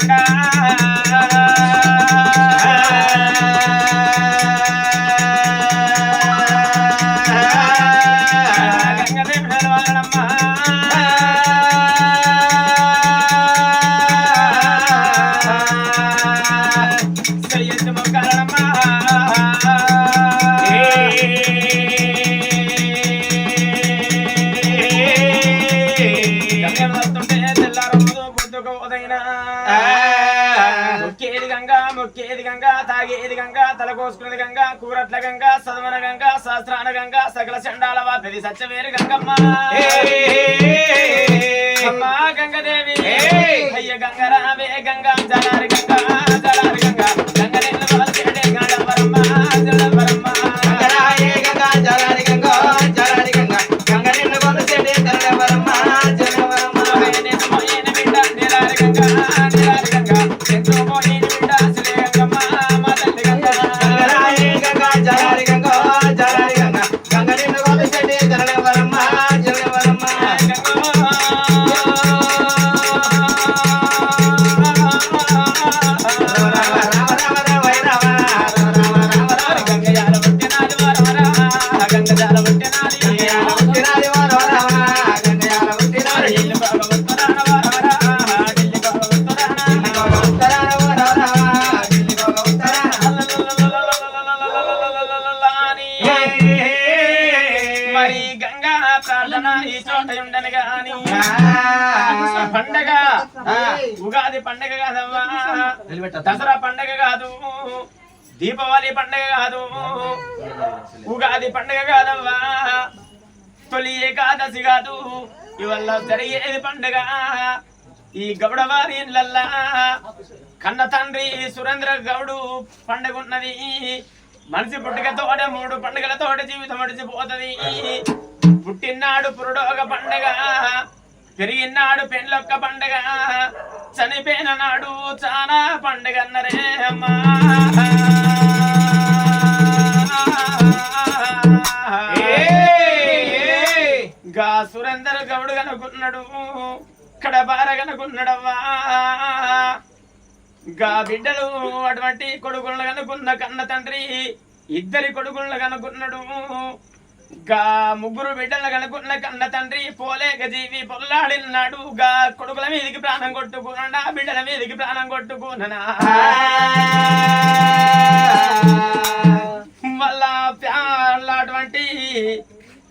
கருடா గంగా గంగా తాగేది గంగా తలకోసుకునేది గంగా కూరట్ల గంగా సదవన గంగా శాస్త్రాన గంగా సకల చండాల వాపది సత్యవేరు గంగమ్మ. ప్రార్థన ఈ చోట ఉండను గాని. పండగ. ఉగాది పండగ కాదవ్వా. దసరా పండగ కాదు. దీపావళి పండగ కాదు. ఉగాది పండగ కాదవ్వా. తొలి ఏకాదశి కాదు. ఇవల్ల జరిగేది పండగ. ఈ గౌడవారి ఇళ్ళల్లా కన్న తండ్రి సురేంద్ర గౌడు పండగ ఉన్నది మనిషి పుట్టుకతోట మూడు పండుగలతోట జీవితం మడిచిపోతది పుట్టినాడు పురుడొక పండగ. పెరిగినాడు పెళ్ళొక్క పండగ. చనిపోయిన నాడు చాలా పండగ అన్నరే అమ్మా గా సురేందర్ గౌడు కనుకున్నాడు కడబార కనుకున్నాడవ్వా గా బిడ్డలు అటువంటి కొడుకులను కనుకున్న కన్న తండ్రి ఇద్దరి కొడుకులను కనుకున్నాడు గా ముగ్గురు బిడ్డల కనుకున్న కన్న తండ్రి పోలేక జీవి పొల్లాడినాడు గా కొడుకుల మీదకి ప్రాణం కొట్టుకున్నా బిడ్డల మీదకి ప్రాణం కొట్టుకున్నా మళ్ళా ప్యాలాటువంటి అటువంటి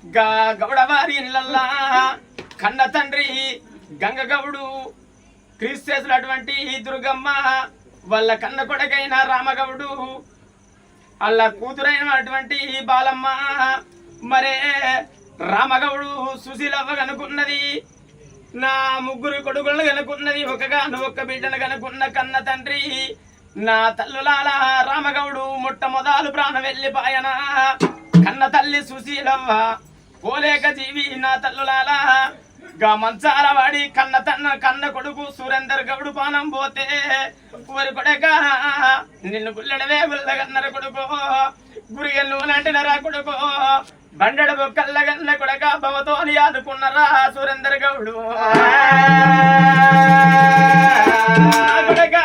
గా గౌడవారి ఇళ్ళల్లా. కన్న తండ్రి గంగ గౌడు క్రీస్తున్నటువంటి దుర్గమ్మ వాళ్ళ కన్న కొడకైన రామగౌడు వాళ్ళ కూతురైనటువంటి బాలమ్మ మరే రామగౌడు సుశీలవ్వ కనుకున్నది నా ముగ్గురు కొడుకులను కనుకున్నది ఒకగాను ఒక్క బిడ్డను కనుకున్న కన్న తండ్రి నా తల్లులాల రామగౌడు మొట్టమొదలు ప్రాణం వెళ్ళిపాయన కన్న తల్లి సుశీలవ్వ పోలేక జీవి నా తల్లులాల గా మంచాలవాడి కన్న తన్న కన్న కొడుకు సురేందర్ గౌడు పానం పోతే ఊరి కొడక నిన్ను గుల్లడవే గుల్లగన్నర కొడుకు గురిగల్లు నరా కొడుకు. బండడు బొక్కల్లగన్న కొడక భవతో అని ఆదుకున్నారా సురేందర్ గౌడు. నా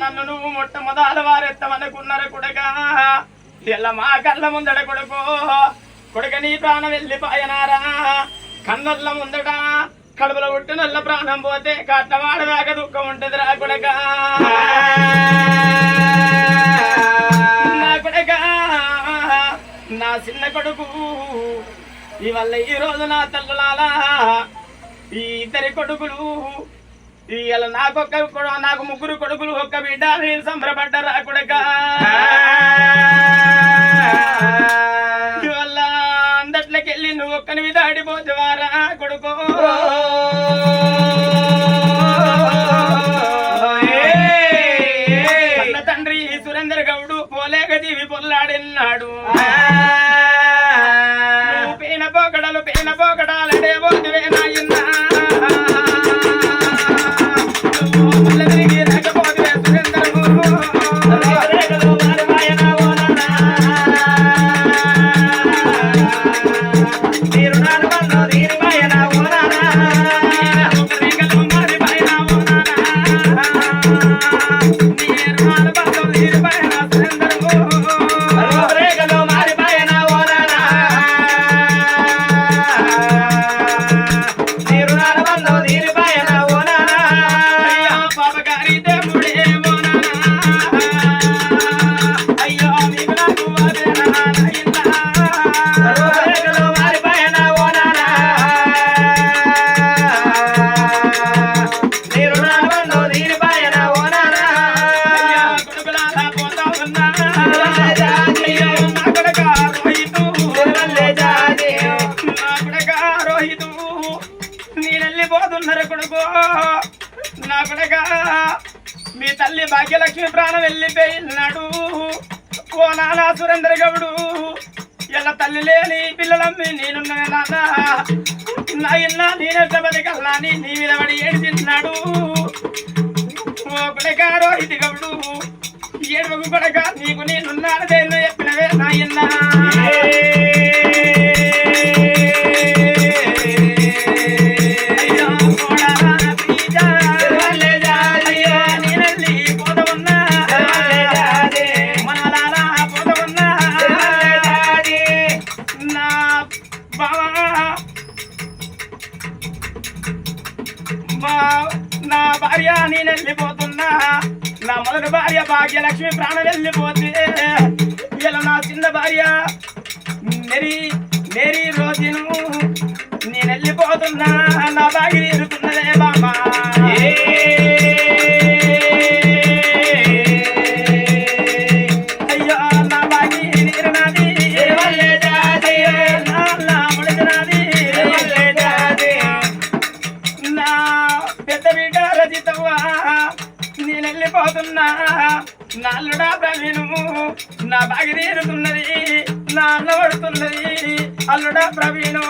నన్ను నువ్వు మొట్టమొదల వారెత్తమనుకున్నారు కొడక. ఇలా మా కళ్ళ ముందడ కొడుకు. కొడుక నీ ప్రాణం వెళ్ళిపోయనారా? కన్నల్ల ముందట కడుపులో పుట్టి నల్ల ప్రాణం పోతే కట్టవాడదాకా దుఃఖం ఉంటుందిరా రా కొడక. చిన్న కొడుకు. ఇవల్ల ఈ రోజు నా తల్లులాలా. ఈ ఇద్దరి కొడుకులు. ఇవాళ నాకొక్క కొడు- నాకు ముగ్గురు కొడుకులు ఒక్క బిడ్డ నేను సంబరపడ్డరా కొడక. ఇవల్ల అందట్లకెళ్ళి నువ్వు ఒక్కనివి దాడిపోతువారా కొడుకో. ఉండగా మీ తల్లి భాగ్యలక్ష్మి ప్రాణం వెళ్ళిపోయినాడు. ఓ నానా సురేంద్ర గౌడు ఇలా తల్లి లేని పిల్లలమ్మి నేనున్న నాన్న. నా ఇన్న నేనెట్ల బతికల్లా నీ నీ మీద పడి ఓ కొడక ఇది గౌడు ఏడుగు కూడా నీకు నేనున్నాను చెప్పినవే నాయన్నా చిన్న భార్య? మెరీ మెరీ రోజును నేను వెళ్ళిపోతున్నా నా భార్య ఎదుగుతున్నదే బామా నేను వెళ్ళిపోతున్నా నా అల్లుడా ప్రవీణు నా బాగి తీరుతున్నది నా అన్న పడుతున్నది అల్లుడా ప్రవీణు.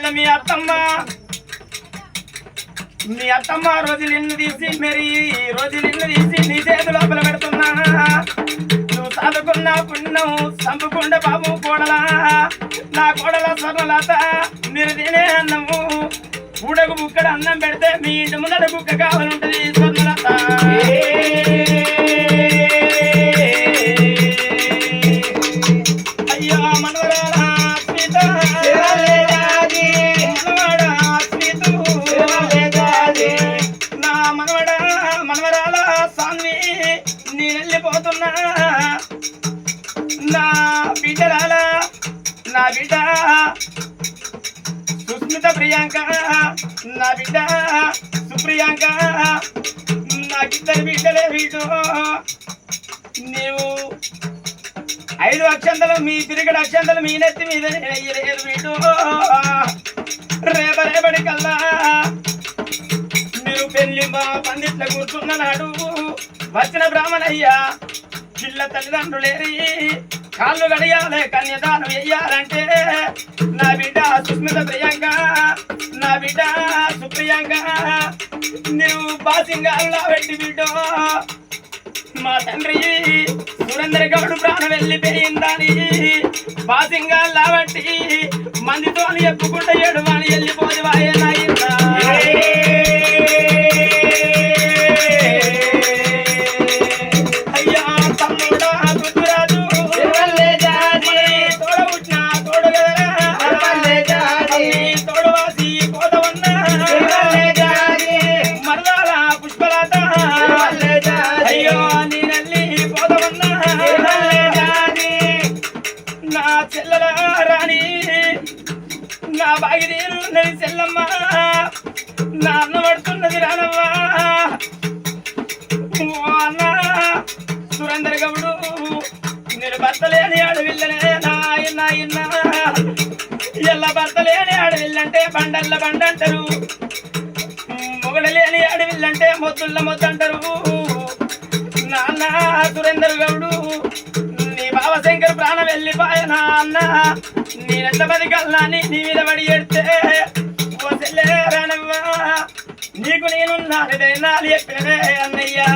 ఇళ్ళ మీ అత్తమ్మ. మీ అత్తమ్మ రోజు నిన్ను తీసి మరి రోజు నిన్ను తీసి నీ చేతి లోపల పెడుతున్నా. నువ్వు చదువుకున్న పుణ్యం చంపుకుండ బాబు కోడలా. నా కోడల స్వర్ణలత మీరు తినే అన్నము. కూడకు బుక్కడ అన్నం పెడితే మీ ఇంటి ముందర కుక్క కావాలంటది. నా బిడ్డరాల నా బిడ్డ. సుస్మిత ప్రియాంక నా బిడ్డ. సుప్రియాంక నాకిద్దరు బిడ్డలే వీడు నీవు ఐదు అక్షంతలు మీ తిరిగడు అక్షంతలు మీ నెత్తి మీద వేయలేదు వీడు రేప రేపటి కల్లా మీరు పెళ్ళి మా పందిట్ల కూర్చున్న నాడు వచ్చిన బ్రాహ్మణయ్యా పిల్ల తల్లిదండ్రులేరి కాళ్ళు గడియాలే కన్యదానం వెయ్యాలంటే. నా బిడ్డ సుస్మిత ప్రియాంక నా బిడ్డ సుప్రియాంక. నువ్వు బాసింగాల్లో పెట్టి బిడ్డ. మా తండ్రి సురేంద్ర గౌడు ప్రాణం వెళ్ళిపోయిందని. బాసింగాల్లో బట్టి మందితో ఎప్పుకుంటే ఏడు వాణి వెళ్ళిపోదు వాయే నాయనా. నా బాగిరీరు నాన్న చెల్లమ్మ నా అన్న పడుతున్నది రానవ్వా. అన్న సురేందర్ గౌడు నేను భర్తలేని అడవిల్లనే నాయన నాయన ఎల్ల భర్త అడవిల్లంటే బండల్ల బండ అంటారు మొగడలేని అడవిల్లంటే మొద్దుల్ల మొద్దంటారు. నాన్న సురేందర్ గౌడు వెళ్ళిపోయా నాన్న నేనెంత బతికల్లా నీ నీ మీద పడి ఎడితే వసలేరనవ్వా నీకు నేను నాలుగైనా చెప్పినవే అన్నయ్యా.